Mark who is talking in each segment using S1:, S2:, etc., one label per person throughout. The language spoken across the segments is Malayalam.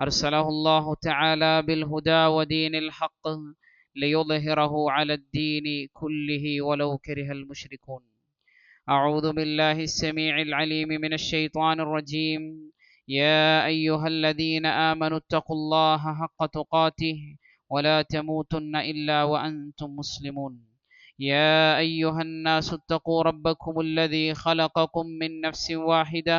S1: أرسله الله تعالى بالهدى ودين الحق ليظهره على الدين كله ولو كره المشركون. أعوذ بالله السميع العليم من الشيطان الرجيم. يا أيها الذين آمنوا اتقوا الله حق تقاته ولا تموتن إلا وأنتم مسلمون. يا أيها الناس اتقوا ربكم الذي خلقكم من نفس واحدة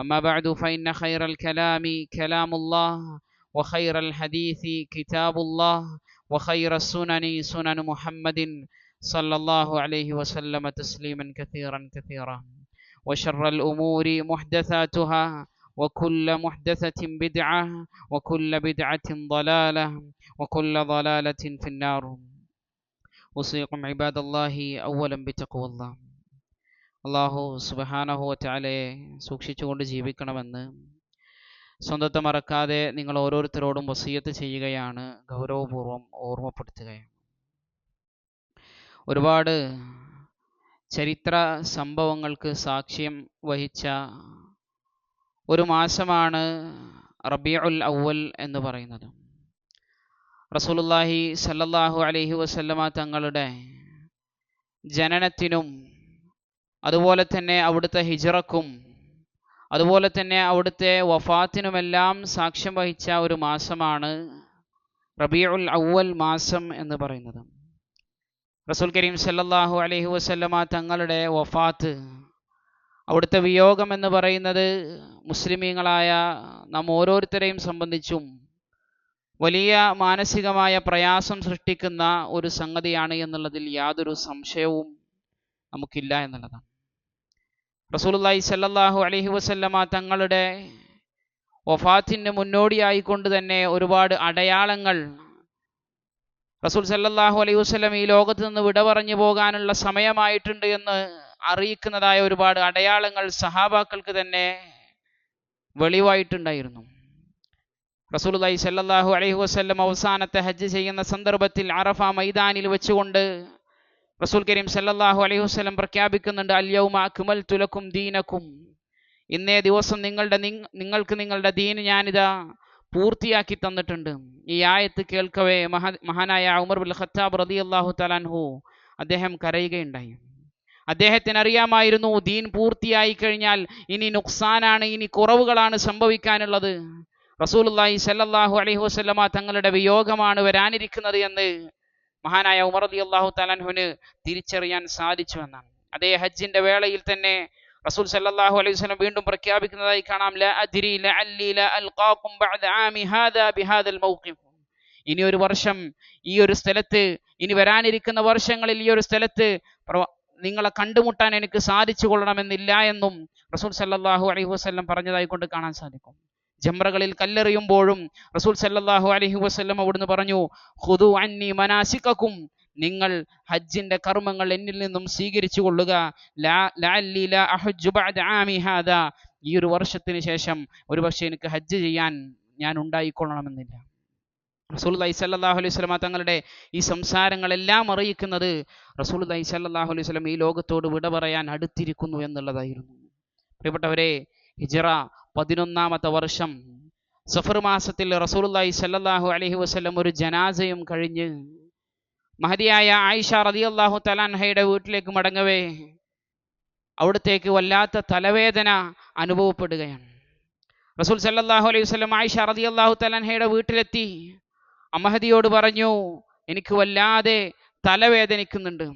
S1: أما بعد فإن خير الكلام كلام الله وخير الحديث كتاب الله وخير السنن سنن محمد صلى الله عليه وسلم تسليما كثيرا كثيرا. وشر الأمور محدثاتها وكل محدثة بدعة وكل بدعة ضلالة وكل ضلالة في النار. أوصيكم عباد الله أولا بتقوى الله. അള്ളാഹു സുബഹാനഹുവറ്റാലയെ സൂക്ഷിച്ചുകൊണ്ട് ജീവിക്കണമെന്ന് സ്വന്തത്തെ മറക്കാതെ നിങ്ങൾ ഓരോരുത്തരോടും വസീയത്ത് ചെയ്യുകയാണ് ഗൗരവപൂർവം ഓർമ്മപ്പെടുത്തുകയാണ്. ഒരുപാട് ചരിത്ര സംഭവങ്ങൾക്ക് സാക്ഷ്യം വഹിച്ച ഒരു മാസമാണ് റബിയുൽ അവൽ എന്ന് പറയുന്നത്. റസൂലുല്ലാഹി സല്ലല്ലാഹു അലൈഹി വസല്ലമ തങ്ങളുടെ ജനനത്തിനും അതുപോലെ തന്നെ അവിടുത്തെ ഹിജറക്കും അതുപോലെ തന്നെ അവിടുത്തെ വഫാത്തിനുമെല്ലാം സാക്ഷ്യം വഹിച്ച ഒരു മാസമാണ് റബിയുൽ അവൽ മാസം എന്ന് പറയുന്നത്. റസൂൽ കരീം സല്ലാഹു അലൈഹി വസല്ലമ തങ്ങളുടെ വഫാത്ത് അവിടുത്തെ വിയോഗം എന്ന് പറയുന്നത് മുസ്ലിമീങ്ങളായ നാം ഓരോരുത്തരെയും സംബന്ധിച്ചും വലിയ മാനസികമായ പ്രയാസം സൃഷ്ടിക്കുന്ന ഒരു സംഗതിയാണ് എന്നുള്ളതിൽ യാതൊരു സംശയവും നമുക്കില്ല എന്നുള്ളതാണ്. റസൂലുള്ളാഹി സ്വല്ലല്ലാഹു അലൈഹി വസല്ലമ തങ്ങളുടെ വഫാത്തിന് മുന്നോടിയായിക്കൊണ്ട് തന്നെ ഒരുപാട് അടയാളങ്ങൾ റസൂൽ സ്വല്ലല്ലാഹു അലൈഹി വസ്ലം ഈ ലോകത്ത് നിന്ന് വിട പറഞ്ഞു പോകാനുള്ള സമയമായിട്ടുണ്ട് എന്ന് അറിയിക്കുന്നതായ ഒരുപാട് അടയാളങ്ങൾ സഹാബാക്കൾക്ക് തന്നെ വെളിവായിട്ടുണ്ടായിരുന്നു. റസൂലുള്ളാഹി സ്വല്ലല്ലാഹു അലൈഹി വസ്ലം അവസാനത്തെ ഹജ്ജ് ചെയ്യുന്ന സന്ദർഭത്തിൽ അറഫ മൈതാനിൽ വെച്ചുകൊണ്ട് റസൂൽ കരീം സല്ലല്ലാഹു അലൈഹി വസല്ലം പ്രഖ്യാപിക്കുന്നുണ്ട് അല്യൗമ അക്മൽതു ലക്കും ദീനക്കും. ഇന്നേ ദിവസം നിങ്ങളുടെ നിങ്ങൾക്ക് നിങ്ങളുടെ ദീന് ഞാനിതാ പൂർത്തിയാക്കി തന്നിട്ടുണ്ട്. ഈ ആയത്ത് കേൾക്കവേ മഹാ മഹാനായ ഉമർ ബുൽ ഖത്താബ് റളിയല്ലാഹു തലാൻഹു അദ്ദേഹം കരയുകയുണ്ടായി. അദ്ദേഹത്തിന് അറിയാമായിരുന്നു ദീൻ പൂർത്തിയായി കഴിഞ്ഞാൽ ഇനി നുക്സാനാണ് ഇനി കുറവുകളാണ് സംഭവിക്കാനുള്ളത്. റസൂലുള്ളാഹി സല്ലല്ലാഹു അലൈഹി വസല്ലമ തങ്ങളുടെ വിയോഗമാണ് വരാനിരിക്കുന്നത് എന്ന് മഹാനായ ഉമർ അലി അള്ളാഹു തലാൻഹുന് തിരിച്ചറിയാൻ സാധിച്ചു എന്നാണ്. അതേ ഹജ്ജിന്റെ വേളയിൽ തന്നെ റസൂൽ സല്ലല്ലാഹു അലൈഹി വസല്ലം വീണ്ടും പ്രഖ്യാപിക്കുന്നതായി കാണാം ലാ അൽഖാകും ആമി ഹാദാ മൗഖിഫ് ഇനി ഒരു വർഷം ഈ ഒരു സ്ഥലത്ത് ഇനി വരാനിരിക്കുന്ന വർഷങ്ങളിൽ ഈ ഒരു സ്ഥലത്ത് നിങ്ങളെ കണ്ടുമുട്ടാൻ എനിക്ക് സാധിച്ചു കൊള്ളണമെന്നില്ല എന്നും റസൂൽ സല്ലല്ലാഹു അലൈഹി വസല്ലം പറഞ്ഞതായി കൊണ്ട് കാണാൻ സാധിക്കും. ജംറകളിൽ കല്ലെറിയുമ്പോഴും റസൂൽ സല്ലല്ലാഹു അലൈഹി വസല്ലം അവിടുന്ന് പറഞ്ഞു ഖുദു അന്നി മനാസിക്കും നിങ്ങൾ ഹജ്ജിന്റെ കർമ്മങ്ങൾ എന്നിൽ നിന്നും സ്വീകരിച്ചു കൊള്ളുക ഈ ഒരു വർഷത്തിന് ശേഷം ഒരുപക്ഷെ എനിക്ക് ഹജ്ജ് ചെയ്യാൻ ഞാൻ ഉണ്ടായിക്കൊള്ളണമെന്നില്ല. റസൂലുള്ളാഹി സല്ലാഹു അലൈഹി സ്വലമ തങ്ങളുടെ ഈ സംസാരങ്ങളെല്ലാം അറിയിക്കുന്നത് റസൂലുള്ളാഹി സല്ലാഹു അലൈഹി സ്വലം ഈ ലോകത്തോട് വിട പറയാൻ അടുത്തിരിക്കുന്നു എന്നുള്ളതായിരുന്നു. പ്രിയപ്പെട്ടവരെ ഹിജറ പതിനൊന്നാമത്തെ വർഷം. സഫർ മാസത്തിൽ റസൂലുള്ളാഹി സല്ലാഹു അലഹി വസ്ലം ഒരു ജനാസയും കഴിഞ്ഞ് മഹതിയായ ആയിഷ റളിയല്ലാഹു തലാൻഹയുടെ വീട്ടിലേക്ക് മടങ്ങവേ. അവിടത്തേക്ക് വല്ലാത്ത തലവേദന അനുഭവപ്പെടുകയാണ്. റസൂൽ സല്ലാഹു അലൈഹി വസ്ലം ആയിഷ റളിയല്ലാഹു തലാൻഹയുടെ വീട്ടിലെത്തി. അമഹദിയോട് പറഞ്ഞു എനിക്ക് വല്ലാതെ തലവേദനിക്കുന്നുണ്ട്.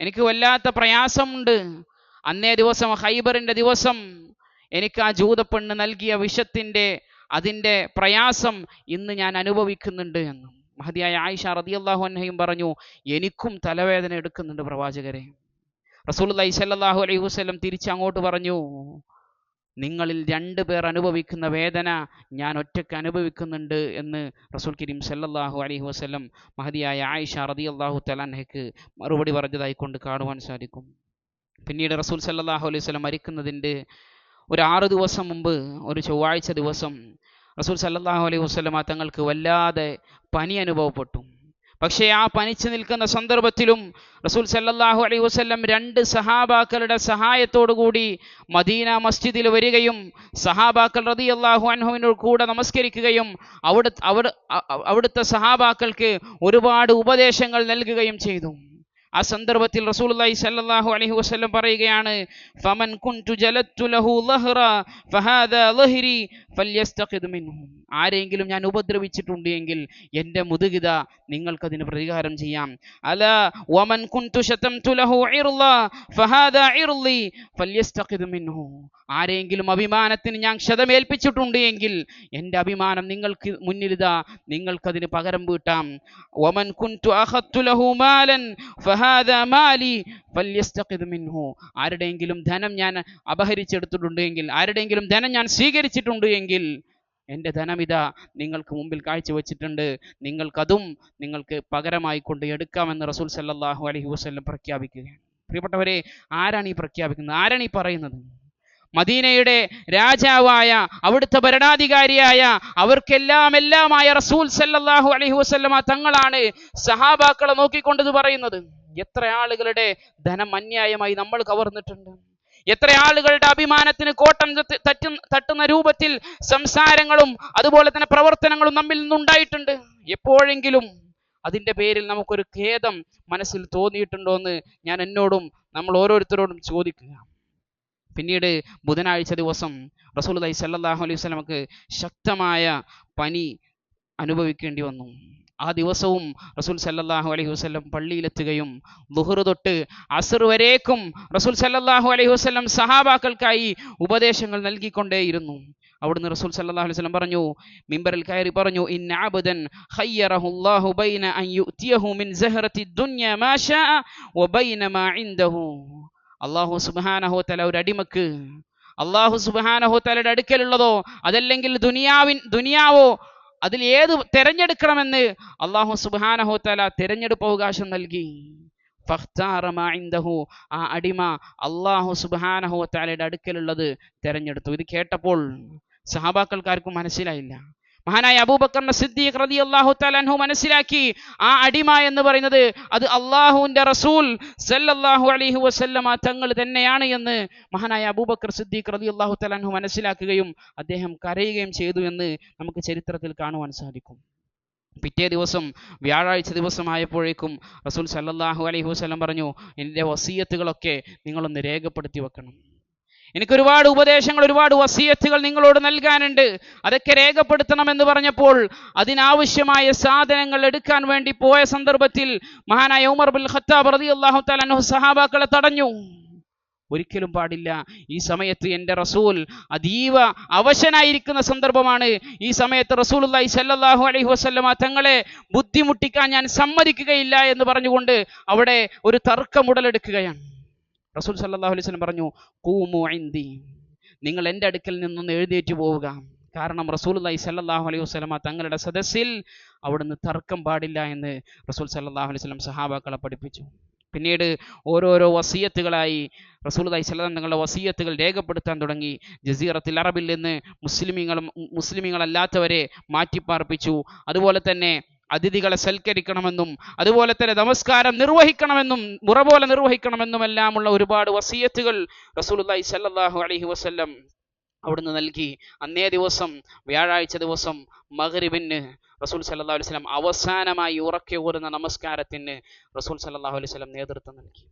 S1: എനിക്ക് വല്ലാത്ത പ്രയാസമുണ്ട്. അന്നേ ദിവസം ഹൈബറിന്റെ ദിവസം എനിക്ക് ആ ജൂതപ്പെണ്ണ് നൽകിയ വിഷത്തിന്റെ അതിന്റെ പ്രയാസം ഇന്ന് ഞാൻ അനുഭവിക്കുന്നുണ്ട് എന്ന്. മഹതിയായ ആയിഷ റതിയല്ലാഹു അന്നയും പറഞ്ഞു എനിക്കും തലവേദന എടുക്കുന്നുണ്ട് പ്രവാചകരെ. റസൂലുള്ളാഹി സല്ലാഹു അലൈഹി വസ്ലം തിരിച്ചങ്ങോട്ട് പറഞ്ഞു നിങ്ങളിൽ രണ്ടു പേർ അനുഭവിക്കുന്ന വേദന ഞാൻ ഒറ്റയ്ക്ക് അനുഭവിക്കുന്നുണ്ട് എന്ന് റസൂൽ കരീം സല്ലാഹു അലൈഹി വസ്ലം മഹതിയായ ആയിഷ റതി അള്ളാഹു തലാൻഹയ്ക്ക് മറുപടി പറഞ്ഞതായി കൊണ്ട് കാണുവാൻ സാധിക്കും. പിന്നീട് റസൂൽ സല്ലാഹു അലൈഹി വസ്ലം മരിക്കുന്നതിന്റെ ഒരു ആറ് ദിവസം മുമ്പ് ഒരു ചൊവ്വാഴ്ച ദിവസം റസൂൽ സല്ലാഹു അലൈഹി വസല്ലമ തങ്ങൾക്ക് വല്ലാതെ പനി അനുഭവപ്പെട്ടു. പക്ഷേ ആ പനിച്ചു നിൽക്കുന്ന സന്ദർഭത്തിലും റസൂൽ സല്ലാഹു അലൈഹി വസല്ലം രണ്ട് സഹാബാക്കളുടെ കൂടി മദീന മസ്ജിദിൽ വരികയും സഹാബാക്കൾ റതി അള്ളാഹു അൻഹുവിനോട് കൂടെ നമസ്കരിക്കുകയും അവിടെ അവിടെ അവിടുത്തെ സഹാബാക്കൾക്ക് ഒരുപാട് ഉപദേശങ്ങൾ നൽകുകയും ചെയ്തു. ആ സന്ദർഭത്തിൽ റസൂലുള്ളാഹി സല്ലല്ലാഹു അലൈഹി വസല്ലം പറയുകയാണ് ഫമൻ കുൻതു ജലത്തു ലഹു ലഹ്റ ഫഹാദാ ലഹ്രി ഫല്യസ്തഖിദ് മിൻഹു. ആരെങ്കിലും ഞാൻ ഉപദ്രവിച്ചിട്ടുണ്ട് എങ്കിൽ എന്റെ മുതുകിത നിങ്ങൾക്കതിന് പ്രതികാരം ചെയ്യാം. അല വമൻ കുൻതു ശതംതു ലഹു ഇർള ഫഹാദാ ഇർളി ഫല്യസ്തഖിദ് മിൻഹു. ആരെങ്കിലും അഭിമാനത്തിന് ഞാൻ ക്ഷതമേൽപ്പിച്ചിട്ടുണ്ട് എങ്കിൽ എന്റെ അഭിമാനം നിങ്ങൾക്ക് മുന്നിലിതാ നിങ്ങൾക്കതിന് പകരം വീട്ടാം. വമൻ കുൻതു അഖത്തു ലഹു മാലൻ ഫഹാദാ മാലി മിൻഹു. ആരുടെയെങ്കിലും ധനം ഞാൻ അപഹരിച്ചെടുത്തിട്ടുണ്ട് എങ്കിൽ ആരുടെയെങ്കിലും ധനം ഞാൻ സ്വീകരിച്ചിട്ടുണ്ട് എങ്കിൽ എന്റെ ധനമിതാ നിങ്ങൾക്ക് മുമ്പിൽ കാഴ്ചവെച്ചിട്ടുണ്ട്. നിങ്ങൾക്കതും നിങ്ങൾക്ക് പകരമായി കൊണ്ട് എടുക്കാമെന്ന് റസൂൽ സല്ലാഹു അലഹി വസ്ല്ലം പ്രഖ്യാപിക്കുകയാണ്. പ്രിയപ്പെട്ടവരെ ആരാണ് ഈ പ്രഖ്യാപിക്കുന്നത്? ആരാണ് ഈ പറയുന്നത്? മദീനയുടെ രാജാവായ അവിടുത്തെ ഭരണാധികാരിയായ അവർക്കെല്ലാം എല്ലാമായ റസൂൽ സല്ലാഹു അലഹി വസ്ല്ലമ തങ്ങളാണ് സഹാബാക്കളെ നോക്കിക്കൊണ്ടത് പറയുന്നത്. എത്ര ആളുകളുടെ ധനം അന്യായമായി നമ്മൾ കവർന്നിട്ടുണ്ട്. എത്ര ആളുകളുടെ അഭിമാനത്തിന് കോട്ടം തട്ടും തട്ടുന്ന രൂപത്തിൽ സംസാരങ്ങളും അതുപോലെ തന്നെ പ്രവർത്തനങ്ങളും നമ്മിൽ നിന്നുണ്ടായിട്ടുണ്ട്. എപ്പോഴെങ്കിലും അതിന്റെ പേരിൽ നമുക്കൊരു ഖേദം മനസ്സിൽ തോന്നിയിട്ടുണ്ടോ എന്ന് ഞാൻ എന്നോടും നമ്മൾ ഓരോരുത്തരോടും ചോദിക്കുക. പിന്നീട് ബുധനാഴ്ച ദിവസം റസൂൽ അലൈഹി സ്വല്ലല്ലാഹു അലൈഹി സ്വലമക്ക് ശക്തമായ പനി അനുഭവിക്കേണ്ടി വന്നു. ആ ദിവസവും റസൂൽ സല്ലല്ലാഹു അലൈഹി വസല്ലം പള്ളിയിലെത്തുകയും ദുഹറു തൊട്ട് അസർ വരേക്കും റസൂൽ സല്ലല്ലാഹു അലൈഹി വസല്ലം സഹാബാക്കൾക്കായി ഉപദേശങ്ങൾ നൽകിക്കൊണ്ടേയിരുന്നു. അവിടുന്ന് റസൂൽ സല്ലല്ലാഹു അലൈഹി വസല്ലം പറഞ്ഞു മിമ്പറിൽ കയറി പറഞ്ഞു ഇന്ന അബ്ദൻ ഖയ്യറഹുല്ലാഹു ബൈന അൻ യുതിയഹു മിൻ സഹറത്തി ദുനിയ മാ ശാഅ വബൈന മാ ഇൻദഹു. അല്ലാഹു സുബ്ഹാനഹു തആല ഒരു അടിമക്ക് അള്ളാഹു സുബ്ഹാനഹു തആലയുടെ അടുക്കലുള്ളതോ അതല്ലെങ്കിൽ ദുനിയാവിൻ ദുനിയാവോ അതിൽ ഏത് തിരഞ്ഞെടുക്കണമെന്ന് അള്ളാഹു സുബ്ഹാനഹു തആല തിരഞ്ഞെടുപ്പ് അവകാശം നൽകി. മാ ആ അടിമ അള്ളാഹു സുബ്ഹാനഹു തആലയുടെ അടുക്കലുള്ളത് തിരഞ്ഞെടുത്തു. ഇത് കേട്ടപ്പോൾ സഹാബാക്കൾക്കാർക്കും മനസ്സിലായില്ല. മഹാനായ അബൂബക്കർ സിദ്ദീഖ് റതി അള്ളാഹു അൻഹു മനസ്സിലാക്കി. ആ അടിമ എന്ന് പറയുന്നത് അത് അള്ളാഹുവിന്റെ റസൂൽ സല്ലല്ലാഹു അലൈഹി വസല്ലമ തങ്ങൾ തന്നെയാണ് എന്ന് മഹാനായ അബൂബക്കർ സിദ്ദീഖ് റതി അള്ളാഹു അൻഹു മനസ്സിലാക്കുകയും അദ്ദേഹം കരയുകയും ചെയ്തു എന്ന് നമുക്ക് ചരിത്രത്തിൽ കാണുവാൻ സാധിക്കും. പിറ്റേ ദിവസം വ്യാഴാഴ്ച ദിവസമായപ്പോഴേക്കും റസൂൽ സല്ലല്ലാഹു അലൈഹി വസല്ലം പറഞ്ഞു എന്റെ വസീയത്തുകളൊക്കെ നിങ്ങളൊന്ന് രേഖപ്പെടുത്തി വെക്കണം. എനിക്ക് ഒരുപാട് ഉപദേശങ്ങൾ ഒരുപാട് വസീയത്തുകൾ നിങ്ങളോട് നൽകാനുണ്ട്. അതൊക്കെ രേഖപ്പെടുത്തണമെന്ന് പറഞ്ഞപ്പോൾ അതിനാവശ്യമായ സാധനങ്ങൾ എടുക്കാൻ വേണ്ടി പോയ സന്ദർഭത്തിൽ മഹാനായ ഉമർ ബിൻ ഖത്താബ് റതി അള്ളാഹു അൻഹു സഹാബാക്കളെ തടഞ്ഞു. ഒരിക്കലും പാടില്ല. ഈ സമയത്ത് എന്റെ റസൂൽ അതീവ അവശനായിരിക്കുന്ന സന്ദർഭമാണ്. ഈ സമയത്ത് റസൂലുള്ളാഹി സല്ലാഹു അലൈഹി വസല്ലമ തങ്ങളെ ബുദ്ധിമുട്ടിക്കാൻ ഞാൻ സമ്മതിക്കുകയില്ല എന്ന് പറഞ്ഞുകൊണ്ട് അവിടെ ഒരു തർക്കം ഉടലെടുക്കുകയാണ്. റസൂൽ സല്ലല്ലാഹു അലൈഹി വസല്ലം പറഞ്ഞു കൂമു ഇൻദി. നിങ്ങൾ എന്റെ അടുക്കൽ നിന്നൊന്ന് എഴുന്നേറ്റ് പോവുക. കാരണം റസൂലുള്ളാഹി സല്ലല്ലാഹു അലൈഹി വസല്ലമ തങ്ങളുടെ സദസ്സിൽ അവിടുന്ന് തർക്കം പാടില്ല എന്ന് റസൂൽ സല്ലല്ലാഹു അലൈഹി വസല്ലം സഹാബാക്കളെ പഠിപ്പിച്ചു. പിന്നീട് ഓരോരോ വസീയത്തുകളായി റസൂലുള്ളാഹി സ്വലം തങ്ങളുടെ വസീയത്തുകൾ രേഖപ്പെടുത്താൻ തുടങ്ങി. ജസീറത്തിൽ അറബിൽ നിന്ന് മുസ്ലിമീങ്ങളും മുസ്ലിമീങ്ങളല്ലാത്തവരെ മാറ്റിപ്പാർപ്പിച്ചു. അതുപോലെ തന്നെ അതിഥികളെ സൽക്കരിക്കണമെന്നും അതുപോലെ തന്നെ നമസ്കാരം നിർവഹിക്കണമെന്നും മുറ പോലെ നിർവഹിക്കണമെന്നുമെല്ലാമുള്ള ഒരുപാട് വസീയത്തുകൾ റസൂലുള്ളാഹി സ്വല്ലല്ലാഹു അലൈഹി വസല്ലം അവിടുന്ന് നൽകി. അന്നേ ദിവസം വ്യാഴാഴ്ച ദിവസം മഗ്രിബിന് റസൂൽ സല്ലല്ലാഹു അലൈഹി വസല്ലം അവസാനമായി ഉറക്കെ ഊരുന്ന നമസ്കാരത്തിന് റസൂൽ സല്ലല്ലാഹു അലൈഹി വസല്ലം നേതൃത്വം നൽകി.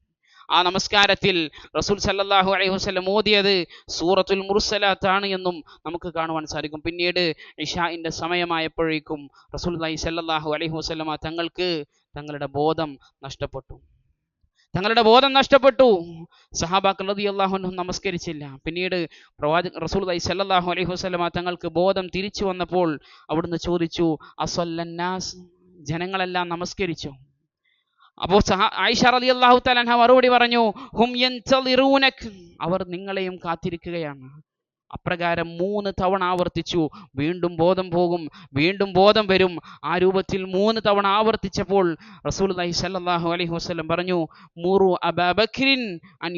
S1: ആ നമസ്കാരത്തിൽ റസൂൽ സല്ലാഹു അലൈഹി വസ്ലം ഓതിയത് സൂറത്തുൽ മുർസലാത്താണ് എന്നും നമുക്ക് കാണുവാൻ സാധിക്കും. പിന്നീട് ഇഷാഇന്റെ സമയമായപ്പോഴേക്കും റസൂൽ സല്ലാഹു അലൈഹി വസല്ലമ തങ്ങൾക്ക് തങ്ങളുടെ ബോധം നഷ്ടപ്പെട്ടു. തങ്ങളുടെ ബോധം നഷ്ടപ്പെട്ടു. സഹാബാക്കൾ റളിയല്ലാഹു അള്ളാഹുനും നമസ്കരിച്ചില്ല. പിന്നീട് പ്രവാചക റസൂൽ അലൈഹി സല്ലാഹു അലൈഹി വസല്ലമ തങ്ങൾക്ക് ബോധം തിരിച്ചു വന്നപ്പോൾ അവിടുന്ന് ചോദിച്ചു അസല്ലന്നാസ്? ജനങ്ങളെല്ലാം നമസ്കരിച്ചു. അപ്പോൾ ആയിഷ തആല മറുപടി പറഞ്ഞു ഹും അവർ നിങ്ങളെയും കാത്തിരിക്കുകയാണ്. അപ്രകാരം മൂന്ന് തവണ ആവർത്തിച്ചു. വീണ്ടും ബോധം പോകും വീണ്ടും ബോധം വരും. ആ രൂപത്തിൽ മൂന്ന് തവണ ആവർത്തിച്ചപ്പോൾ റസൂലുള്ളാഹി സ്വല്ലല്ലാഹു അലൈഹി വസല്ലം പറഞ്ഞു മുറു അബബക്രിൻ അൻ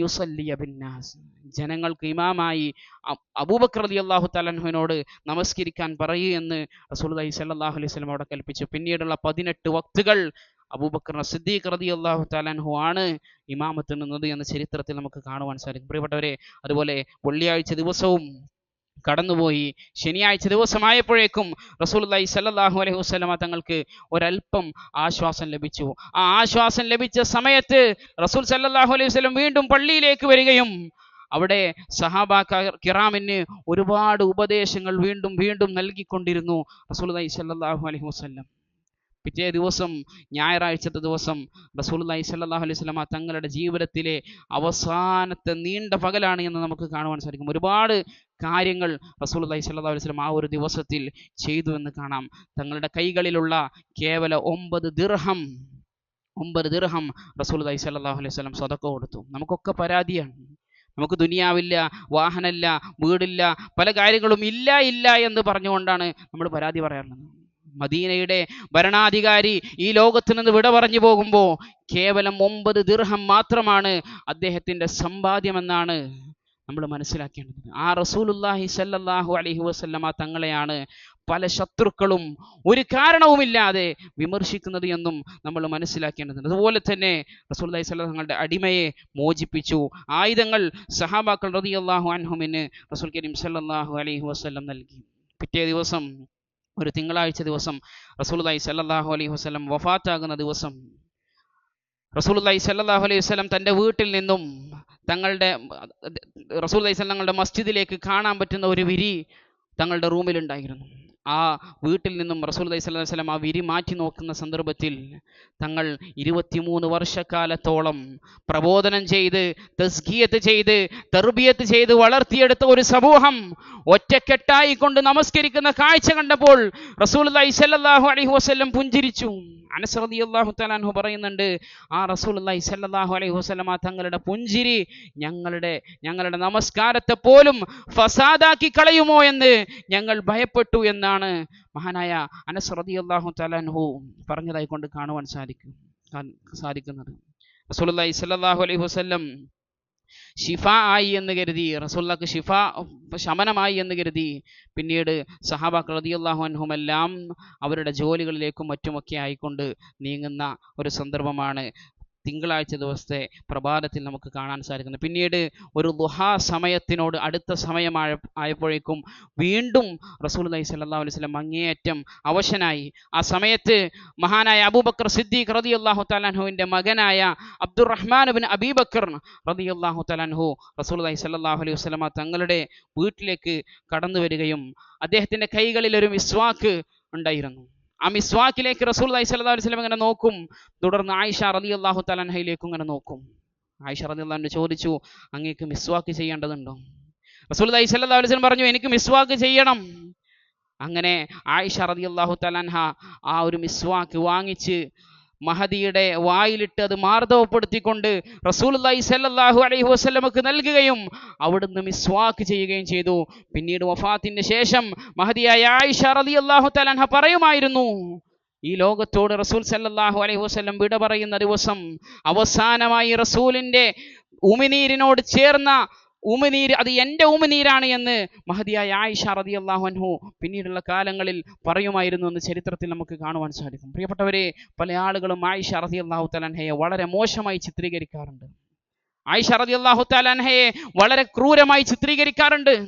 S1: ജനങ്ങൾക്ക് ഇമാമായി അബൂബക്കർ അലി അള്ളാഹു തലഹുവിനോട് നമസ്കരിക്കാൻ പറയൂ എന്ന് റസൂൽ അലൈഹി സല്ലാഹു അലൈഹി വസല്ലം അവിടെ കൽപ്പിച്ചു. പിന്നീടുള്ള പതിനെട്ട് വക്തുകൾ അബൂബക്കർ സിദ്ദീഖ് റതി അള്ളാഹു താലാൻഹു ആണ് ഇമാമത്ത് നിന്നത് എന്ന ചരിത്രത്തിൽ നമുക്ക് കാണുവാൻ സാധിക്കും. പ്രിയപ്പെട്ടവരെ അതുപോലെ വെള്ളിയാഴ്ച ദിവസവും കടന്നുപോയി ശനിയാഴ്ച ദിവസമായപ്പോഴേക്കും റസൂലുള്ളാഹി സ്വല്ലല്ലാഹു അലൈഹി വസ്ലമ തങ്ങൾക്ക് ഒരല്പം ആശ്വാസം ലഭിച്ചു. ആ ആശ്വാസം ലഭിച്ച സമയത്ത് റസൂൽ സല്ലാഹു അലൈഹി വസ്ലം വീണ്ടും പള്ളിയിലേക്ക് വരികയും അവിടെ സഹാബ കിറാമിന് ഒരുപാട് ഉപദേശങ്ങൾ വീണ്ടും വീണ്ടും നൽകിക്കൊണ്ടിരുന്നു റസൂൽ സ്വല്ലല്ലാഹു അലൈഹി വസല്ലം. പിറ്റേ ദിവസം ഞായറാഴ്ചത്തെ ദിവസം റസൂലുള്ളാഹി സ്വല്ലല്ലാഹു അലൈഹി വസല്ലമ തങ്ങളുടെ ജീവിതത്തിലെ അവസാനത്തെ നീണ്ട പകലാണ് എന്ന് നമുക്ക് കാണുവാൻ സാധിക്കും. ഒരുപാട് കാര്യങ്ങൾ റസൂലുള്ളാഹി സ്വല്ലല്ലാഹു അലൈഹി വസല്ലം ആ ഒരു ദിവസത്തിൽ ചെയ്തു എന്ന് കാണാം. തങ്ങളുടെ കൈകളിലുള്ള കേവല ഒമ്പത് ദിർഹം ഒമ്പത് ദിർഹം റസൂലുള്ളാഹി സ്വല്ലല്ലാഹു അലൈഹി വസല്ലം സ്വതക്ക കൊടുത്തു. നമുക്കൊക്കെ പരാതിയാണ്. നമുക്ക് ദുനിയാവില്ല വാഹനമില്ല വീടില്ല പല കാര്യങ്ങളും ഇല്ല ഇല്ല എന്ന് പറഞ്ഞുകൊണ്ടാണ് നമ്മൾ പരാതി പറയാറുള്ളത്. മദീനയുടെ ഭരണാധികാരി ഈ ലോകത്ത് നിന്ന് വിട പറഞ്ഞു പോകുമ്പോൾ കേവലം ഒമ്പത് ദിർഹം മാത്രമാണ് അദ്ദേഹത്തിന്റെ സമ്പാദ്യമെന്നാണ് നമ്മൾ മനസ്സിലാക്കേണ്ടത്. ആ റസൂലുല്ലാഹി സല്ലാഹു അലഹി വസല്ലമ തങ്ങളെയാണ് പല ശത്രുക്കളും ഒരു കാരണവുമില്ലാതെ വിമർശിക്കുന്നത് എന്നും നമ്മൾ മനസ്സിലാക്കേണ്ടതുണ്ട്. അതുപോലെ തന്നെ റസൂലുള്ളാഹി സ്വല്ല തങ്ങളുടെ അടിമയെ മോചിപ്പിച്ചു. ആയുധങ്ങൾ സഹാബാക്കൾ റളിയല്ലാഹു അൻഹുമിന് റസൂൽ കരീം സല്ലാഹു അലഹി വസ്ല്ലം നൽകി. പിറ്റേ ദിവസം ഒരു തിങ്കളാഴ്ച ദിവസം റസൂലുള്ളാഹി സല്ലാഹു അലൈഹി വസ്ലം വഫാത്താകുന്ന ദിവസം. റസൂലുള്ളാഹി സല്ലാഹു അലൈഹി വസ്ലം തന്റെ വീട്ടിൽ നിന്നും തങ്ങളുടെ റസൂൽ സ്വല്ലം തങ്ങളുടെ മസ്ജിദിലേക്ക് കാണാൻ പറ്റുന്ന ഒരു വിരി തങ്ങളുടെ റൂമിലുണ്ടായിരുന്നു. ആ വീട്ടിൽ നിന്നും റസൂൽ അലൈഹി വസല്ലം ആ വിരി മാറ്റി നോക്കുന്ന സന്ദർഭത്തിൽ തങ്ങൾ ഇരുപത്തിമൂന്ന് വർഷക്കാലത്തോളം പ്രബോധനം ചെയ്ത് തസ്കിയത്ത് ചെയ്ത് തെർബിയത്ത് ചെയ്ത് വളർത്തിയെടുത്ത ഒരു സമൂഹം ഒറ്റക്കെട്ടായി കൊണ്ട് നമസ്കരിക്കുന്ന കാഴ്ച കണ്ടപ്പോൾ റസൂൽ റസൂലുള്ളാഹി സ്വല്ലല്ലാഹു അലൈഹി വസ്ലം പുഞ്ചിരിച്ചു. അനസ് റളിയല്ലാഹു തആല അൻഹു പറയുന്നുണ്ട് ആ റസൂലുള്ളാഹി സ്വല്ലല്ലാഹു അലൈഹി വസല്ലമ തങ്ങളുടെ പുഞ്ചിരി ഞങ്ങളുടെ ഞങ്ങളുടെ നമസ്കാരത്തെ പോലും ഫസാദാക്കി കളയുമോ എന്ന് ഞങ്ങൾ ഭയപ്പെട്ടു എന്നാണ് മഹാനായ അനസ് റദിയല്ലാഹു തലാൻഹു പറഞ്ഞതായി കൊണ്ട് കാണുവാൻ സാധിക്കും സാധിക്കുന്നത്. റസൂലി സല്ലാഹു അലൈഹി വസ്ല്ലം ഷിഫ ആയി എന്ന് കരുതി റസൂല്ലാക്ക് ഷിഫ ശമനമായി എന്ന് കരുതി പിന്നീട് സഹാബാക്കൾ റളിയല്ലാഹു അൻഹുമെല്ലാം അവരുടെ ജോലികളിലേക്കും മറ്റുമൊക്കെ ആയിക്കൊണ്ട് നീങ്ങുന്ന ഒരു സന്ദർഭമാണ് തിങ്കളാഴ്ച ദിവസത്തെ പ്രഭാതത്തിൽ നമുക്ക് കാണാൻ സാധിക്കുന്നു. പിന്നീട് ഒരു ദുഹാ സമയത്തിനോട് അടുത്ത സമയമായ ആയപ്പോഴേക്കും വീണ്ടും റസൂൽ അലൈഹി സ്വല്ലല്ലാഹു അലൈഹി വസല്ലം അങ്ങേയറ്റം അവശനായി. ആ സമയത്ത് മഹാനായ അബൂബക്കർ സിദ്ദീഖ് അള്ളാഹു തലാൻഹുവിന്റെ മകനായ അബ്ദുറഹ്മാൻ ബിൻ അബീബക്കർ അള്ളാഹു തലാൻഹു റസൂൽ അലൈഹി സ്വല്ലല്ലാഹു അലൈഹി വസല്ലമ തങ്ങളുടെ വീട്ടിലേക്ക് കടന്നു വരികയും അദ്ദേഹത്തിന്റെ കൈകളിൽ ഒരു മിസ്വാക്ക് ഉണ്ടായിരുന്നു. ആ മിസ്വാക്കിലേക്ക് റസൂൽ അലൈഹി വസല്ലം ഇങ്ങനെ നോക്കും. തുടർന്ന് ആയിഷ റളിയല്ലാഹു തആലാൻഹയിലേക്കും ഇങ്ങനെ നോക്കും. ആയിഷ റളിയല്ലാഹു ചോദിച്ചു അങ്ങേക്ക് മിസ്വാക്ക് ചെയ്യേണ്ടതുണ്ടോ? റസൂൽ അലൈഹി വസല്ലം പറഞ്ഞു എനിക്ക് മിസ്വാക്ക് ചെയ്യണം. അങ്ങനെ ആയിഷ റലി അള്ളാഹു തലാൻഹ ആ ഒരു മിസ്വാക്ക് വാങ്ങിച്ച് മഹദിയുടെ വായിലിട്ട് അത് മാർദ്ദവപ്പെടുത്തിക്കൊണ്ട് റസൂലുള്ളാഹി സല്ലാഹു അലൈഹി വസ്ലമക്ക് നൽകുകയും അവിടുന്ന് മിസ്വാക്ക് ചെയ്യുകയും ചെയ്തു. പിന്നീട് വഫാത്തിന് ശേഷം മഹദിയായ ആയിഷ റലി അള്ളാഹു തലഹ പറയുമായിരുന്നു ഈ ലോകത്തോട് റസൂൽ സല്ലാഹു അലൈഹി വസ്ലം വിട പറയുന്ന ദിവസം അവസാനമായി റസൂലിന്റെ ഉമിനീരിനോട് ചേർന്ന ഉമിനീര് അത് എന്റെ ഉമനീരാണ് എന്ന് മഹതിയായ ആയിഷ റളിയല്ലാഹു അൻഹു പിന്നീടുള്ള കാലങ്ങളിൽ പറയുമായിരുന്നു എന്ന് ചരിത്രത്തിൽ നമുക്ക് കാണുവാൻ സാധിക്കും. പ്രിയപ്പെട്ടവരെ പല ആളുകളും ആയിഷ റളിയല്ലാഹു തലൻഹയെ വളരെ മോശമായി ചിത്രീകരിക്കാറുണ്ട്. ആയിഷ റളിയല്ലാഹു തലൻഹയെ വളരെ ക്രൂരമായി ചിത്രീകരിക്കാറുണ്ട്.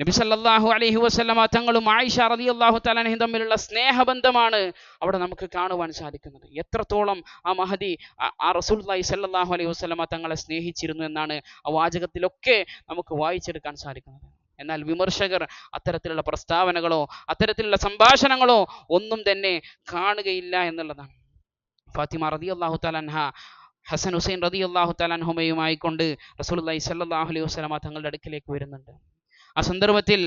S1: നബി സല്ലാഹു അലഹി വസ്ലമ തങ്ങളും ആയിഷ റതി അള്ളാഹു തലാനഹും തമ്മിലുള്ള സ്നേഹബന്ധമാണ് അവിടെ നമുക്ക് കാണുവാൻ സാധിക്കുന്നത്. എത്രത്തോളം ആ മഹദി ആ- റസൂൽ റസൂലുള്ളാഹി സല്ലല്ലാഹു അലൈഹി വസ്ലമ തങ്ങളെ സ്നേഹിച്ചിരുന്നു എന്നാണ് ആ വാചകത്തിലൊക്കെ നമുക്ക് വായിച്ചെടുക്കാൻ സാധിക്കുന്നത്. എന്നാൽ വിമർശകർ അത്തരത്തിലുള്ള പ്രസ്താവനകളോ അത്തരത്തിലുള്ള സംഭാഷണങ്ങളോ ഒന്നും തന്നെ കാണുകയില്ല എന്നുള്ളതാണ്. ഫാത്തിമ റതി അള്ളാഹു തലാൻഹ ഹസൻ ഹുസൈൻ റളിയല്ലാഹു തലാൻഹുമയുമായി കൊണ്ട് റസൂലുള്ളാഹി സല്ലാഹു അലൈഹി വസ്ലമ തങ്ങളുടെ അടുക്കിലേക്ക് വരുന്നുണ്ട്. ആ സന്ദർഭത്തിൽ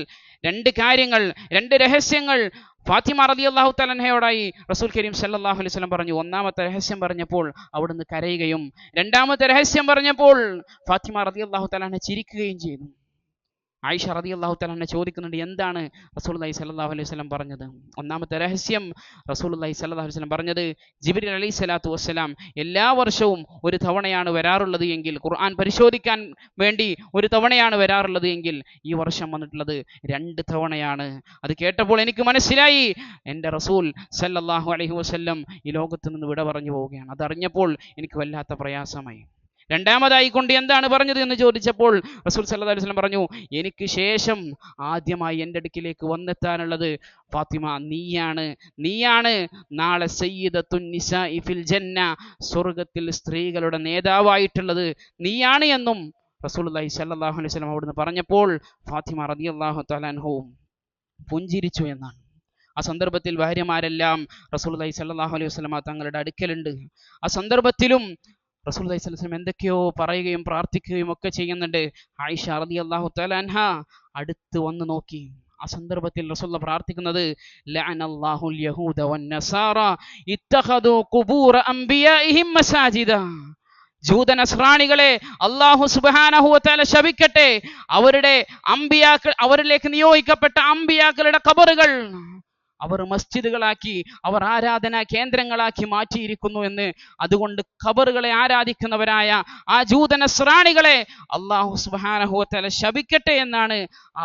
S1: രണ്ട് കാര്യങ്ങൾ രണ്ട് രഹസ്യങ്ങൾ ഫാത്തിമ റളിയല്ലാഹു തലൻഹയോടായി റസൂൽ കരീം സല്ലാഹു അലൈഹി സ്വലം പറഞ്ഞു. ഒന്നാമത്തെ രഹസ്യം പറഞ്ഞപ്പോൾ അവിടുന്ന് കരയുകയും രണ്ടാമത്തെ രഹസ്യം പറഞ്ഞപ്പോൾ ഫാത്തിമ റളിയല്ലാഹു തലൻഹ ചിരിക്കുകയും ചെയ്തു. ആയിഷ റതി അള്ളാഹു തലാനെ ചോദിക്കുന്നുണ്ട് എന്താണ് റസൂലുള്ളാഹി സ്വല്ലല്ലാഹു അലൈഹി വസല്ലം പറഞ്ഞത്? ഒന്നാമത്തെ രഹസ്യം റസൂലുള്ളാഹി സ്വല്ലല്ലാഹു അലൈഹി വസല്ലം പറഞ്ഞത് ജിബിരി അലൈഹി സ്വലാത്തു വസ്സലാം എല്ലാ വർഷവും ഒരു തവണയാണ് വരാറുള്ളത് എങ്കിൽ ഖുർആൻ പരിശോധിക്കാൻ വേണ്ടി ഒരു തവണയാണ് വരാറുള്ളത് എങ്കിൽ ഈ വർഷം വന്നിട്ടുള്ളത് രണ്ട് തവണയാണ്. അത് കേട്ടപ്പോൾ എനിക്ക് മനസ്സിലായി എന്റെ റസൂൽ സല്ലല്ലാഹു അലൈഹി വസല്ലം ഈ ലോകത്ത് നിന്ന് വിട പറഞ്ഞു പോവുകയാണ്. അതറിഞ്ഞപ്പോൾ എനിക്ക് വല്ലാത്ത പ്രയാസമായി. രണ്ടാമതായി കൊണ്ട് എന്താണ് പറഞ്ഞത് എന്ന് ചോദിച്ചപ്പോൾ റസൂൽ സല്ലല്ലാഹു അലൈഹി വസല്ലം പറഞ്ഞു എനിക്ക് ശേഷം ആദ്യമായി എന്റെ അടുക്കിലേക്ക് വന്നെത്താനുള്ളത് ഫാത്തിമ നീയാണ്. നീയാണ്. നാളെ ഫിൽ ജന്ന സ്വർഗത്തിൽ സ്ത്രീകളുടെ നേതാവായിട്ടുള്ളത് നീയാണ് എന്നും റസൂലുള്ളാഹി സല്ലാഹു അലൈഹി വസല്ലം അവിടുന്ന് പറഞ്ഞപ്പോൾ ഫാത്തിമ റളിയല്ലാഹു തആല അൻഹുവും പുഞ്ചിരിച്ചു എന്നാണ്. ആ സന്ദർഭത്തിൽ ഭാര്യമാരെല്ലാം റസൂലുള്ളാഹി സല്ലാഹു അലൈഹി വസല്ലം തങ്ങളുടെ അടുക്കലുണ്ട്. ആ സന്ദർഭത്തിലും റസൂലുള്ളാഹി അലൈഹിസ്ലം എന്തൊക്കെയോ പറയുകയും പ്രാർത്ഥിക്കുകയും ഒക്കെ ചെയ്യുന്നുണ്ട്. ആയിഷ റളിയല്ലാഹു അള്ളാഹു തലാൻഹ അടുത്ത് വന്ന് നോക്കി. ആ സന്ദർഭത്തിൽ റസൂല്ല പ്രാർത്ഥിക്കുന്നത് ലഅനല്ലാഹുൽ യഹൂദ ഇത്തഖദു അംബിയാഇഹിം മസാജിദ. ജൂത നസ്രാണികളെ അള്ളാഹു സുബ്ഹാനഹു വതആല ശപിക്കട്ടെ. അവരുടെ അമ്പിയാക്കൾ അവരിലേക്ക് നിയോഗിക്കപ്പെട്ട അമ്പിയാക്കളുടെ ഖബറുകൾ അവർ മസ്ജിദുകളാക്കി അവർ ആരാധനാ കേന്ദ്രങ്ങളാക്കി മാറ്റിയിരിക്കുന്നു എന്ന്. അതുകൊണ്ട് ഖബറുകളെ ആരാധിക്കുന്നവരായ ആ ജൂത നസ്രാണികളെ അള്ളാഹു സുബ്ഹാനഹു വതആല ശപിക്കട്ടെ എന്നാണ്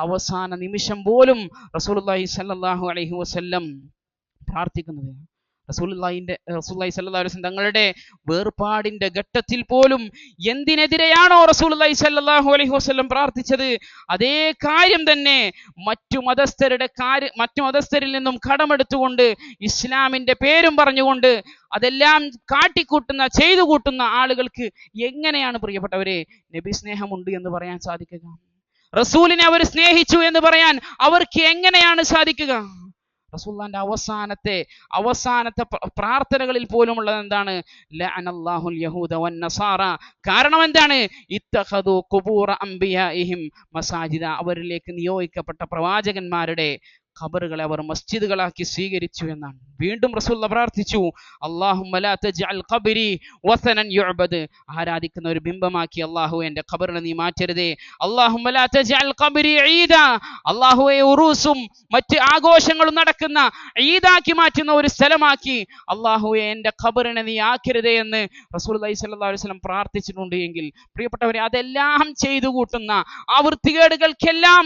S1: അവസാന നിമിഷം പോലും സ്വല്ലല്ലാഹു അലൈഹി വസല്ലം പ്രാർത്ഥിക്കുന്നത്. റസൂലുള്ളാഹിന്റെ റസൂലുള്ളാഹി സല്ലല്ലാഹു അലൈഹി തങ്ങളുടെ വേർപാടിന്റെ ഘട്ടത്തിൽ പോലും എന്തിനെതിരെയാണോ റസൂലുള്ളാഹി സല്ലല്ലാഹു അലൈഹി വസല്ലം പ്രാർത്ഥിച്ചത്? അതേ കാര്യം തന്നെ മറ്റു മതസ്ഥരുടെ കാര്യ മറ്റു മതസ്ഥരിൽ നിന്നും കടമെടുത്തുകൊണ്ട് ഇസ്ലാമിന്റെ പേരും പറഞ്ഞുകൊണ്ട് അതെല്ലാം കാട്ടിക്കൂട്ടുന്ന ചെയ്തു കൂട്ടുന്ന ആളുകൾക്ക് എങ്ങനെയാണ് പ്രിയപ്പെട്ടവരെ നബി സ്നേഹമുണ്ട് എന്ന് പറയാൻ സാധിക്കുക? റസൂലിനെ അവർ സ്നേഹിച്ചു എന്ന് പറയാൻ അവർക്ക് എങ്ങനെയാണ് സാധിക്കുക? റസൂല്ലാന്റെ അവസാനത്തെ അവസാനത്തെ പ്ര- പ്രാർത്ഥനകളിൽ പോലും ഉള്ളത് എന്താണ് യഹൂദ കാരണം എന്താണ്? ഇത്തഖദു ഖുബൂറ അംബിയാഇഹിം മസാജിദ. അവരിലേക്ക് നിയോഗിക്കപ്പെട്ട പ്രവാചകന്മാരുടെ ഖബറുകളെ അവർ മസ്ജിദുകളാക്കി സ്വീകരിച്ചു എന്നാണ്. വീണ്ടും റസൂല്ല പ്രാർത്ഥിച്ചു യുഅബദ്. ആരാധിക്കുന്ന ഒരു ബിംബമാക്കി അല്ലാഹു എന്റെ ഖബറിനെ നീ മാറ്റരുതേ. അല്ലാഹുവേ ഉറൂസും മറ്റ് ആഘോഷങ്ങളും നടക്കുന്ന ഈദാക്കി മാറ്റുന്ന ഒരു സ്ഥലമാക്കി അള്ളാഹുവെ എന്റെ ഖബറിനെ നീ ആക്കരുതേ എന്ന് റസൂൽ അലൈഹി വസല്ലം പ്രാർത്ഥിച്ചിട്ടുണ്ട് എങ്കിൽ പ്രിയപ്പെട്ടവരെ അതെല്ലാം ചെയ്തു കൂട്ടുന്ന ആ വൃത്തികേടുകൾക്കെല്ലാം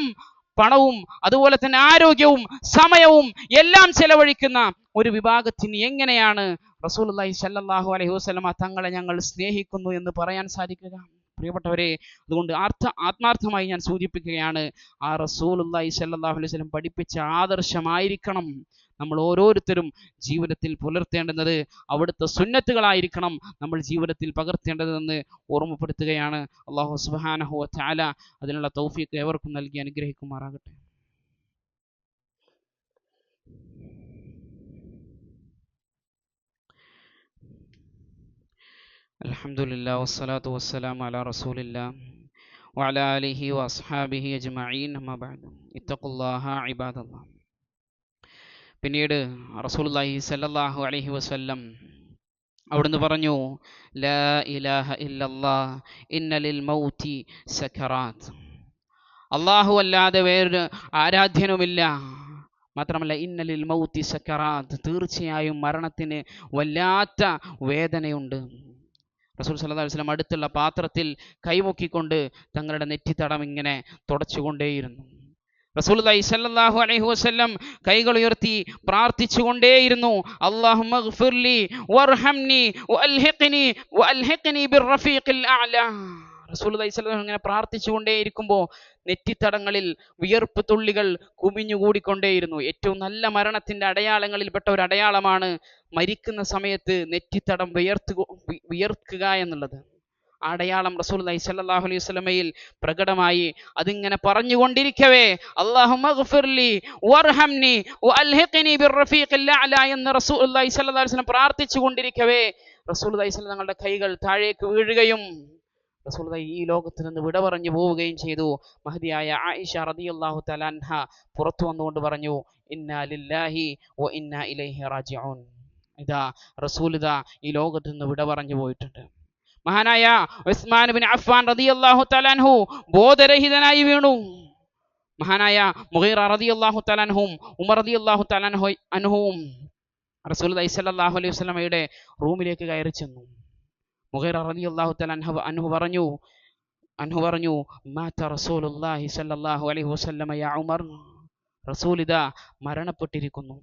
S1: പണവും അതുപോലെ തന്നെ ആരോഗ്യവും സമയവും എല്ലാം ചെലവഴിക്കുന്ന ഒരു വിഭാഗത്തിന് എങ്ങനെയാണ് റസൂലി സല്ലാഹു അലൈഹി വസല്ലമ തങ്ങളെ ഞങ്ങൾ സ്നേഹിക്കുന്നു എന്ന് പറയാൻ സാധിക്കുക? പ്രിയപ്പെട്ടവരെ അതുകൊണ്ട് ആർത്ഥ ആത്മാർത്ഥമായി ഞാൻ സൂചിപ്പിക്കുകയാണ് ആ റസൂലുള്ളാഹി സ്വല്ലല്ലാഹു അലൈഹി വസല്ലം പഠിപ്പിച്ച ആദർശമായിരിക്കണം. നമ്മൾ ഓരോരുത്തരും ജീവിതത്തിൽ പുലർത്തേണ്ടുന്നത് അവിടുത്തെ സുന്നത്തുകളായിരിക്കണം നമ്മൾ ജീവിതത്തിൽ പകർത്തേണ്ടതെന്ന് ഓർമ്മപ്പെടുത്തുകയാണ് അള്ളാഹു സുബ്ഹാനഹു വ തആല അതിനുള്ള തൗഫീഖ് ഏവർക്കും നൽകി അനുഗ്രഹിക്കുമാറാകട്ടെ അൽഹംദുലില്ലാ വസ്സലാത്തു വസ്സലാമു അലാ റസൂലില്ലാ وعلى آله وأصحابه أجمعين أما بعد اتقوا الله عباد الله പിന്നീട് റസൂലുള്ളാഹി സ്വല്ലല്ലാഹു അലൈഹി വസല്ലം അവിടുന്ന് പറഞ്ഞു ലാ ഇലാഹ ഇല്ലല്ലാ ഇന്നലിൽ മൗതി സക്കറാത്ത് അള്ളാഹു അല്ലാതെ വേറൊരു ആരാധ്യനുമില്ല. മാത്രമല്ല ഇന്നലിൽ മൗതി സക്കറാത്ത് തീർച്ചയായും മരണത്തിന് വല്ലാത്ത വേദനയുണ്ട്. റസൂൽ സല്ലല്ലാഹു അലൈഹി വസല്ലം അടുത്തുള്ള പാത്രത്തിൽ കൈമുക്കിക്കൊണ്ട് തങ്ങളുടെ നെറ്റിത്തടം ഇങ്ങനെ തുടച്ചുകൊണ്ടേയിരുന്നു. റസൂലുള്ളാഹി സ്വല്ലല്ലാഹു അലൈഹി വസല്ലം കൈകൾ ഉയർത്തി പ്രാർത്ഥിച്ചുകൊണ്ടേയിരുന്നു. ഗ്ഫിർലി വർഹംനി വഅൽഹിഖ്നി വഅൽഹിഖ്നി ബിർറഫീഖിൽ അഅല. റസൂൽ ഇങ്ങനെ പ്രാർത്ഥിച്ചുകൊണ്ടേയിരിക്കുമ്പോൾ നെറ്റിത്തടങ്ങളിൽ വിയർപ്പ് തുള്ളികൾ കുമിഞ്ഞുകൂടിക്കൊണ്ടേയിരുന്നു. ഏറ്റവും നല്ല മരണത്തിന്റെ അടയാളങ്ങളിൽപ്പെട്ട ഒരു അടയാളമാണ് മരിക്കുന്ന സമയത്ത് നെറ്റിത്തടം വിയർത്തു വിയർക്കുക എന്നുള്ളത്. അടയാളം റസൂൽ സ്വല്ലല്ലാഹു അലൈഹി വസല്ലമയിൽ പ്രകടമായി. അതിങ്ങനെ പറഞ്ഞുകൊണ്ടിരിക്കവേ അല്ലാഹുമ്മഗ്ഫിർലി വർഹംനി വഅൽഹിഖ്നി ബിർറഫീഖിൽ അഅല എന്ന് റസൂലുള്ളാഹി സ്വല്ലല്ലാഹു അലൈഹി വസല്ലം തങ്ങളുടെ കൈകൾ താഴേക്ക് വീഴുകയും റസൂലുള്ളാഹി ഈ ലോകത്ത് നിന്ന് വിട പറഞ്ഞു പോവുകയും ചെയ്തു. മഹദിയായ ആയിഷ റളിയല്ലാഹു തആല അൻഹ പുറത്തു വന്നുകൊണ്ട് പറഞ്ഞു ഇന്നാ ലില്ലാഹി വ ഇന്നാ ഇലൈഹി റാജിഊൻ. ഇതാ റസൂൽ ഇതാ ഈ ലോകത്ത് നിന്ന് വിട പറഞ്ഞു പോയിട്ടുണ്ട്. മഹാനായ ഉസ്മാൻ ബിൻ അഫ്ഫാൻ റളിയല്ലാഹു തആല അൻഹു ബോധരഹിതനായി വീണു. മഹാനായ റളിയല്ലാഹു തആല അൻഹും ഉമർ റളിയല്ലാഹു തആല അൻഹു അൻഹുവും റസൂലുള്ളാഹി സ്വല്ലല്ലാഹു അലൈഹി വസല്ലമയുടെ റൂമിലേക്ക് കയറി ചെന്നു. മുഗീറ റളിയല്ലാഹു തആല അൻഹു അൻഹു പറഞ്ഞു അൻഹു പറഞ്ഞു മാത റസൂലുള്ളാഹി സ്വല്ലല്ലാഹു അലൈഹി വസല്ലമ യാ ഉമർ. റസൂൽ ഇതാ മരണപ്പെട്ടിരിക്കുന്നു.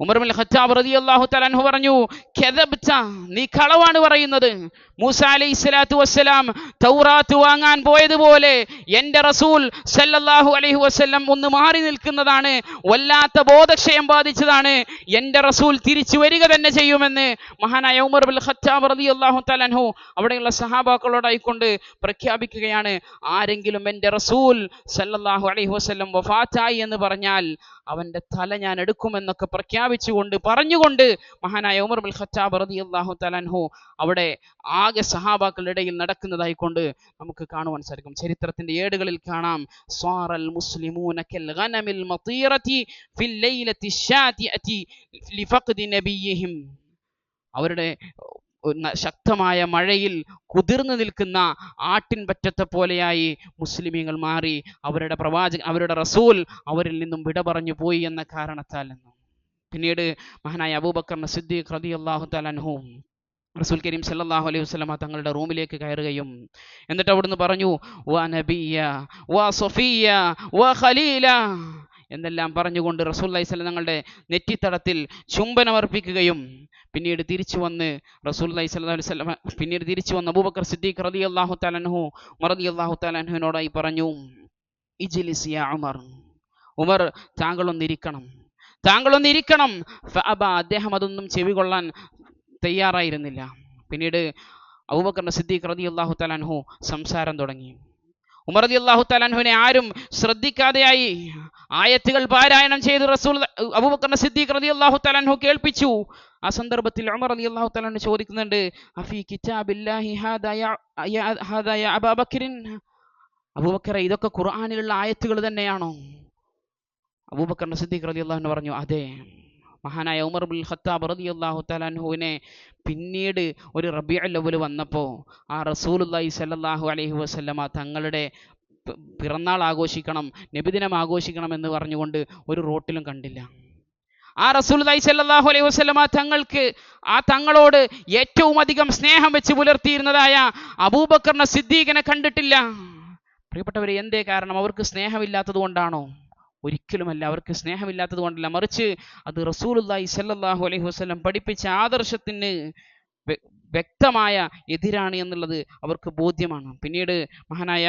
S1: ഉമർ ബിൻ ഖത്താബ് റളിയല്ലാഹു തആല അൻഹു പറഞ്ഞു കദബ്ത നീ കളവാണ് പറയുന്നത്. മൂസ അലൈഹി സ്വലാത്തു വസ്സലാം തൗറാത്ത് വാങ്ങാൻ പോയതുപോലെ എന്റെ റസൂൽ സല്ലല്ലാഹു അലൈഹി വസല്ലം ഒന്ന് മാറി നിൽക്കുന്നതാണ് വല്ലാത്ത ബോധക്ഷയം ബാധിച്ചതാണ്. എന്റെ റസൂൽ തിരിച്ചു വരിക തന്നെ ചെയ്യുമെന്ന് മഹാനായ ഉമർ ബിൻ ഖത്താബ് റളിയല്ലാഹു അള്ളാഹു അൻഹു അവിടെയുള്ള സഹാബാക്കളോടായിക്കൊണ്ട് പ്രഖ്യാപിക്കുകയാണ് ആരെങ്കിലും എന്റെ റസൂൽ സല്ലല്ലാഹു അലൈഹി വസല്ലം വഫാറ്റായി എന്ന് പറഞ്ഞാൽ അവന്റെ തല ഞാൻ എടുക്കുമെന്നൊക്കെ പ്രഖ്യാപിച്ചുകൊണ്ട് പറഞ്ഞുകൊണ്ട് മഹാനായ ഉമർ ബിൻ ഖത്താബ് റളിയല്ലാഹു തആല അൻഹു അവിടെ ആകെ സഹാബാക്കളുടെ ഇടയിൽ നടക്കുന്നതായിക്കൊണ്ട് നമുക്ക് കാണുവാൻ സാധിക്കും. ചരിത്രത്തിന്റെ ഏടുകളിൽ കാണാം. സ്വാറൽ മുസ്ലിമൂന കൽ ഗനമിൽ മതീറതി ഫിൽ ലൈലത്തി ശാതിഅതി ലിഫഖ്ദി നബിയിഹിം. അവരുടെ ശക്തമായ മഴയിൽ കുതിർന്നു നിൽക്കുന്ന ആട്ടിൻ പറ്റത്തെ പോലെയായി മുസ്ലിമീങ്ങൾ മാറി അവരുടെ പ്രവാചക അവരുടെ റസൂൽ അവരിൽ നിന്നും വിട പറഞ്ഞു പോയി എന്ന കാരണത്താൽ നിന്നും. പിന്നീട് മഹാനായ അബൂബക്കർ സിദ്ദീഖ് റളിയല്ലാഹു അള്ളാഹു അൻഹു റസൂൽ കരീം സല്ലാഹു അലൈഹി വസ്ലമ തങ്ങളുടെ റൂമിലേക്ക് കയറുകയും എന്നിട്ട് അവിടുന്ന് പറഞ്ഞു ഖലീല എന്നെല്ലാം പറഞ്ഞുകൊണ്ട് റസൂൽ അലൈഹി തങ്ങളുടെ നെറ്റിത്തടത്തിൽ ചുംബനമർപ്പിക്കുകയും പിന്നീട് തിരിച്ചു വന്ന് റസൂൽ അലൈഹി അലൈഹി വസല്ലം പിന്നീട് തിരിച്ചു വന്ന് അബൂബക്കർ സിദ്ദീഖ് റളിയല്ലാഹു തആല അൻഹു മറതി റളിയല്ലാഹു തആല അൻഹുവിനോടായി പറഞ്ഞു ഇജ്ലിസ് യാ ഉമർ ഉമർ താങ്കളൊന്നിരിക്കണം താങ്കളൊന്നിരിക്കണം. ഫഅബ അദ്ദേഹം അതൊന്നും ചെവി കൊള്ളാൻ തയ്യാറായിരുന്നില്ല. പിന്നീട് അബൂബക്കർ സിദ്ദീഖ് റളിയല്ലാഹു തആല അൻഹു സംസാരം തുടങ്ങി. ഉമർ റളിയല്ലാഹു തആല അൻഹുവിനെ ആരും ശ്രദ്ധിക്കാതെയായി ആയത്തുകൾ പാരായണം ചെയ്ത് റസൂൽ അബൂബക്കർ സിദ്ദീഖ് റളിയല്ലാഹു തആല അൻഹു കേൾപ്പിച്ചു. ആ സന്ദർഭത്തിൽ ഉമർ റളിയല്ലാഹു തആല അൻഹു ചോദിക്കുന്നുണ്ട് അഫീ കിതാബില്ലാഹി ഹാദാ യാ യാ- അബൂബക്കർ അബൂബക്കറെ ഇതൊക്കെ ഖുർആനിലുള്ള ആയത്തുകൾ തന്നെയാണോ? അബൂബക്കർ സിദ്ദീഖ് റളിയല്ലാഹു അൻഹു പറഞ്ഞു അതെ. മഹാനായ ഉമർ ബിൻ ഖത്താബ് റളിയല്ലാഹു തആല അൻഹുവിനെ പിന്നീട് ഒരു റബീഉൽ അവ്വൽ വന്നപ്പോൾ ആ റസൂലുള്ളാഹി സ്വല്ലല്ലാഹു അലൈഹി വസല്ലമ തങ്ങളുടെ പിറന്നാൾ ആഘോഷിക്കണം നബിദിനം ആഘോഷിക്കണം എന്ന് പറഞ്ഞുകൊണ്ട് ഒരു റോട്ടിലും കണ്ടില്ല. ആ റസൂൽ സ്വല്ലല്ലാഹു അലൈഹി വസല്ലമ തങ്ങൾക്ക് ആ തങ്ങളോട് ഏറ്റവും അധികം സ്നേഹം വെച്ച് പുലർത്തിയിരുന്നതായ അബൂബക്കറിനെ സിദ്ദീഖിനെ കണ്ടിട്ടില്ല. പ്രിയപ്പെട്ടവരെ എന്തേ കാരണം? അവർക്ക് സ്നേഹമില്ലാത്തത് കൊണ്ടാണോ? ഒരിക്കലുമല്ല. അവർക്ക് സ്നേഹമില്ലാത്തത് കൊണ്ടല്ല. മറിച്ച് അത് റസൂലുള്ളാഹി സ്വല്ലല്ലാഹു അലൈഹി വസല്ലം പഠിപ്പിച്ച ആദർശത്തിന് വ്യക്തമായ എതിരാണ് എന്നുള്ളത് അവർക്ക് ബോധ്യമാണ്. പിന്നീട് മഹാനായ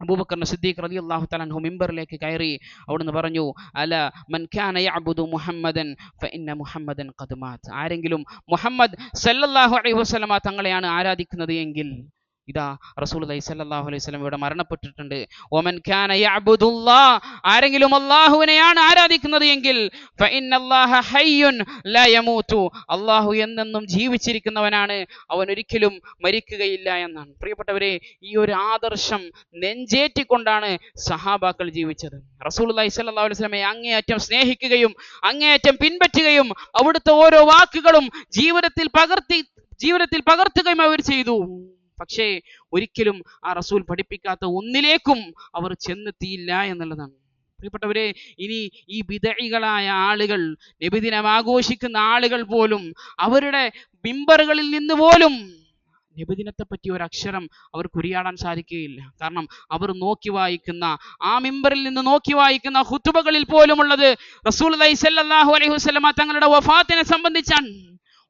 S1: അബൂബക്കർ സിദ്ദീഖ് റളിയല്ലാഹു അള്ളാഹു തലാൻഹു മിമ്പറിലേക്ക് കയറി. അവിടുന്ന് പറഞ്ഞു അല മൻ കാന യഅബുദു മുഹമ്മദൻ മുഹമ്മദൻ ആരെങ്കിലും മുഹമ്മദ് സല്ലല്ലാഹു അലൈഹി വസല്ലമ തങ്ങളെയാണ് ആരാധിക്കുന്നത് എങ്കിൽ ഇതാ റസൂലുള്ളാഹി സ്വല്ലല്ലാഹു അലൈഹി വസല്ലം ഇവിടെ മരണപ്പെട്ടിട്ടുണ്ട്. ഓമൻ ആരെങ്കിലും അള്ളാഹുവിനെയാണ് ആരാധിക്കുന്നത് എങ്കിൽ അള്ളാഹു എന്നെന്നും ജീവിച്ചിരിക്കുന്നവനാണ്. അവൻ ഒരിക്കലും മരിക്കുകയില്ല എന്നാണ്. പ്രിയപ്പെട്ടവരെ ഈ ഒരു ആദർശം നെഞ്ചേറ്റിക്കൊണ്ടാണ് സഹാബാക്കൾ ജീവിച്ചത്. സ്വല്ലല്ലാഹു അലൈഹി വസല്ലമയെ അങ്ങേയറ്റം സ്നേഹിക്കുകയും അങ്ങേയറ്റം പിൻപറ്റുകയും അവിടുത്തെ ഓരോ വാക്കുകളും ജീവിതത്തിൽ പകർത്തി ജീവിതത്തിൽ പകർത്തുകയും അവർ ചെയ്തു. പക്ഷേ ഒരിക്കലും ആ റസൂൽ പഠിപ്പിക്കാത്ത ഒന്നിലേക്കും അവർ ചെന്നെത്തിയില്ല എന്നുള്ളതാണ്. പ്രിയപ്പെട്ടവരെ ഇനി ഈ വിതഴികളായ ആളുകൾ നബിദിനം ആഘോഷിക്കുന്ന ആളുകൾ പോലും അവരുടെ മിമ്പറുകളിൽ നിന്ന് പോലും നബിദിനത്തെ പറ്റി ഒരു അക്ഷരം അവർക്ക് ഉരിയാടാൻ സാധിക്കുകയില്ല. കാരണം അവർ നോക്കി വായിക്കുന്ന ആ മിമ്പറിൽ നിന്ന് നോക്കി വായിക്കുന്ന ഹുത്തുബകളിൽ പോലുമുള്ളത് റസൂൽ അലൈഹി വസ്ലമ തങ്ങളുടെ വഫാത്തിനെ സംബന്ധിച്ചാണ്.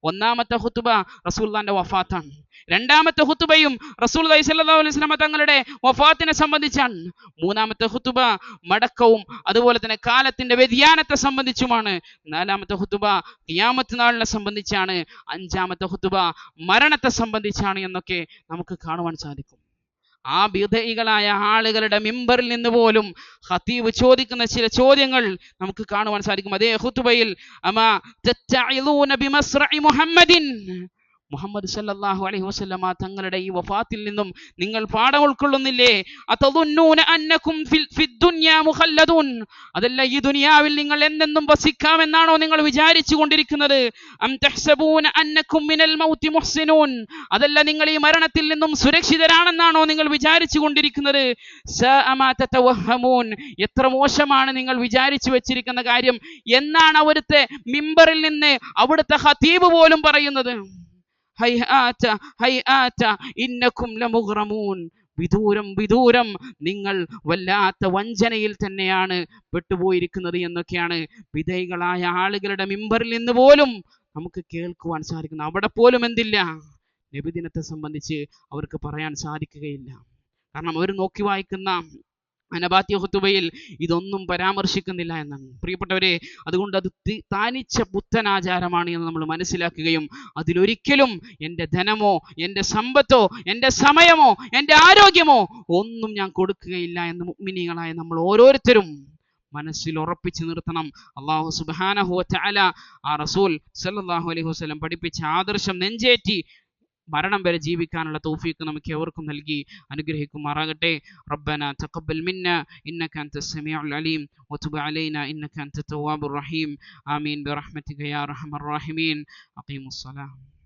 S1: ഒന്നാമത്തെ ഹുത്തുബ റസൂൽദാന്റെ വഫാത്താണ്. രണ്ടാമത്തെ ഹുത്തുബയും റസൂൽ സ്വല്ലല്ലാഹു അലൈഹി വസല്ലം തങ്ങളുടെ വഫാത്തിനെ സംബന്ധിച്ചാണ്. മൂന്നാമത്തെ ഹുത്തുബ മടക്കവും അതുപോലെ തന്നെ കാലത്തിന്റെ വ്യതിയാനത്തെ സംബന്ധിച്ചുമാണ്. നാലാമത്തെ ഹുത്തുബ ഖിയാമത്ത് നാളിനെ സംബന്ധിച്ചാണ്. അഞ്ചാമത്തെ ഹുത്തുബ മരണത്തെ സംബന്ധിച്ചാണ് എന്നൊക്കെ നമുക്ക് കാണുവാൻ സാധിക്കും. ആ വിധയികളായ ആളുകളുടെ മിമ്പറിൽ നിന്ന് പോലും ഖതീബ് ചോദിക്കുന്ന ചില ചോദ്യങ്ങൾ നമുക്ക് കാണുവാൻ സാധിക്കും. അതേ ഹുത്തുബയിൽ അമാ മുഹമ്മദിൻ? മുഹമ്മദ് സല്ലാഹു അലൈഹി വസ്ലമ തങ്ങളുടെ ഈ വഫാത്തിൽ നിന്നും നിങ്ങൾ പാഠം ഉൾക്കൊള്ളുന്നില്ലേ? അതല്ല ഈ ദുനിയാവിൽ നിങ്ങൾ എന്തെന്നും വസിക്കാമെന്നാണോ നിങ്ങൾ വിചാരിച്ചു കൊണ്ടിരിക്കുന്നത് അതല്ല നിങ്ങൾ ഈ മരണത്തിൽ നിന്നും സുരക്ഷിതരാണെന്നാണോ നിങ്ങൾ വിചാരിച്ചു കൊണ്ടിരിക്കുന്നത് എത്ര മോശമാണ് നിങ്ങൾ വിചാരിച്ചു വെച്ചിരിക്കുന്ന കാര്യം. എന്നാണ് അവിടുത്തെ മിമ്പറിൽ നിന്ന് അവിടുത്തെ ഹതീബ് പോലും പറയുന്നത്. ഹൈഹാറ്റ ഹൈആറ്റ ഇന്നക്കും ലമുഗ്രമൂൻ വിദൂരം വിദൂരം. നിങ്ങൾ വല്ലാത്ത വഞ്ചനയിൽ തന്നെയാണ് പെട്ടുപോയിരിക്കുന്നത് എന്നൊക്കെയാണ് വിധേയികളായ ആളുകളുടെ മിമ്പറിൽ നിന്ന് പോലും നമുക്ക് കേൾക്കുവാൻ സാധിക്കുന്നു അവിടെ പോലും എന്തില്ല. നബിദിനത്തെ സംബന്ധിച്ച് അവർക്ക് പറയാൻ സാധിക്കുകയില്ല. കാരണം അവർ നോക്കി വായിക്കുന്ന അനബാത്യ ഹുത്തുബയിൽ ഇതൊന്നും പരാമർശിക്കുന്നില്ല എന്നാണ്. പ്രിയപ്പെട്ടവരെ അതുകൊണ്ട് അത് താനിച്ച പുത്തനാചാരമാണ് എന്ന് നമ്മൾ മനസ്സിലാക്കുകയും അതിലൊരിക്കലും എന്റെ ധനമോ എന്റെ സമ്പത്തോ എന്റെ സമയമോ എന്റെ ആരോഗ്യമോ ഒന്നും ഞാൻ കൊടുക്കുകയില്ല എന്ന് മുഗ്മിനികളായ നമ്മൾ ഓരോരുത്തരും മനസ്സിൽ ഉറപ്പിച്ചു നിർത്തണം. അള്ളാഹു സുബാനഹു ആ റസൂൽ സല്ലാഹു അലൈഹി വസ്ലം പഠിപ്പിച്ച ആദർശം നെഞ്ചേറ്റി മരണം വരെ ജീവിക്കാനുള്ള തൗഫീഖ് നമുക്ക് എവർക്കും നൽകി അനുഗ്രഹിക്കുമാറാകട്ടെ. റബ്ബന തഖബ്ബൽ മിന്ന ഇന്നക അൻത സമീഉൽ അലീം വതുബ് അലൈനാ ഇന്നക അൻത തവ്വാബുർ റഹീം. ആമീൻ. ബിറഹ്മതിക യാ അർഹമർ റഹീമീൻ. അഖീമുസ് സലാം